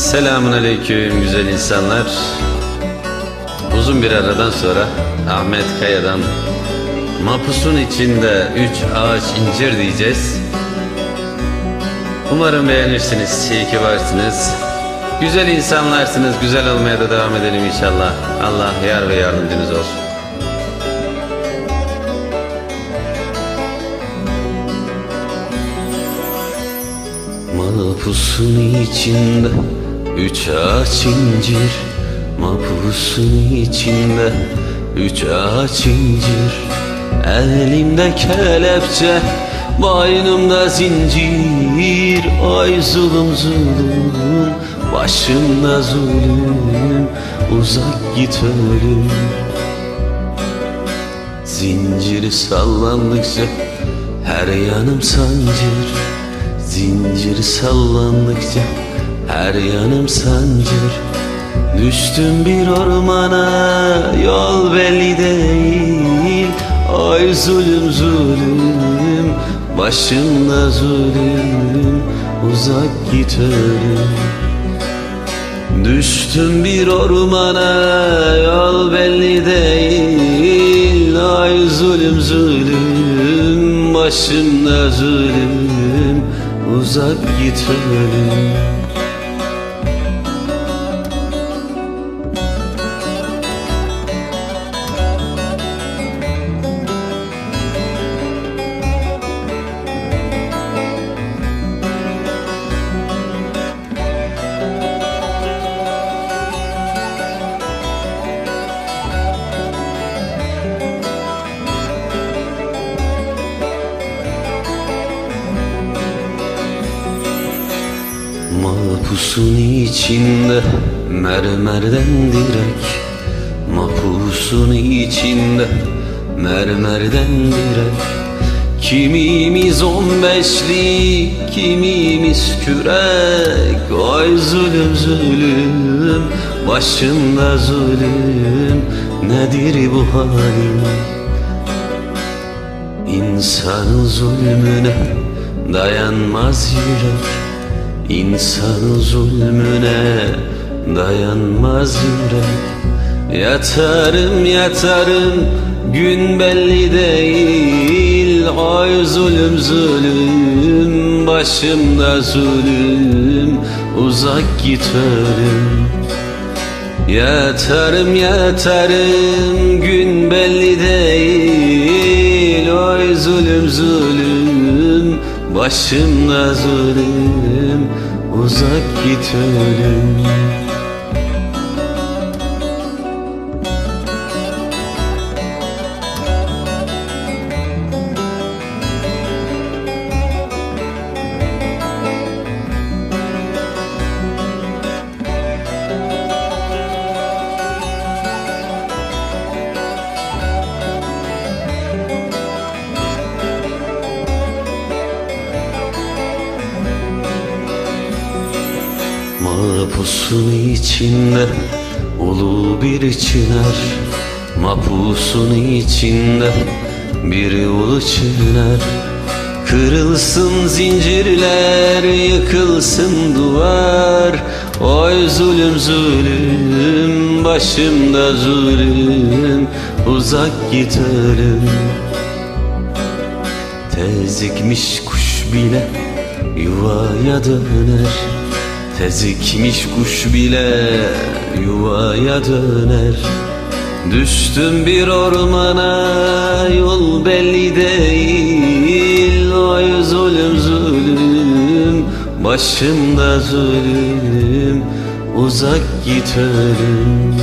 Selamun aleyküm güzel insanlar. Uzun bir aradan sonra Ahmet Kaya'dan Mapusun içinde üç ağaç incir diyeceğiz. Umarım beğenirsiniz. İyi ki varsınız. Güzel insanlarsınız. Güzel olmaya da devam edelim inşallah. Allah yar ve yardımcınız olsun. Mapusun içinde üç ağaç incir Mapusun içinde üç ağaç incir Elimde kelepçe. Boynumda zincir Ay zulüm zulüm. Başımda zulüm Uzak git ölüm. Zincir sallandıkça her yanım sancır. Zincir sallandıkça her yanım sancır Düştüm bir ormana yol belli değil. Ay zulüm zulüm başımda zulüm Uzak git ölüm. Düştüm bir ormana yol belli değil. Ay zulüm zulüm başımda zulüm Uzak git ölüm Mapusun içinde mermerden direk. Mapusun içinde mermerden direk. Kimimiz on beşli, kimimiz kürek. Ay zulüm zulüm, başımda zulüm. Nedir bu halim? İnsanın zulmüne dayanmaz yürek İnsanın zulmüne dayanmaz yürek Yatarım yatarım gün belli değil. Ay zulüm zulüm başımda zulüm. Uzak git ölüm Yatarım yatarım gün belli değil. Oy zulüm zulüm başımda zulüm Uzak git ölüm Mapusun içinde ulu bir çınar Mapusun içinde bir ulu çınar Kırılsın zincirler, yıkılsın duvar. Oy zulüm zulüm, başımda zulüm. Uzak git ölüm. Tezikmiş kuş bile yuvaya döner Tezikmiş kuş bile yuvaya döner. Düştüm bir ormana yol belli değil. Ay zulüm zulüm başımda zulüm. Uzak git ölüm.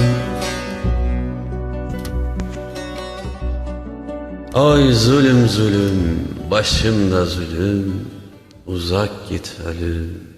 Ay zulüm zulüm başımda zulüm. Uzak git ölüm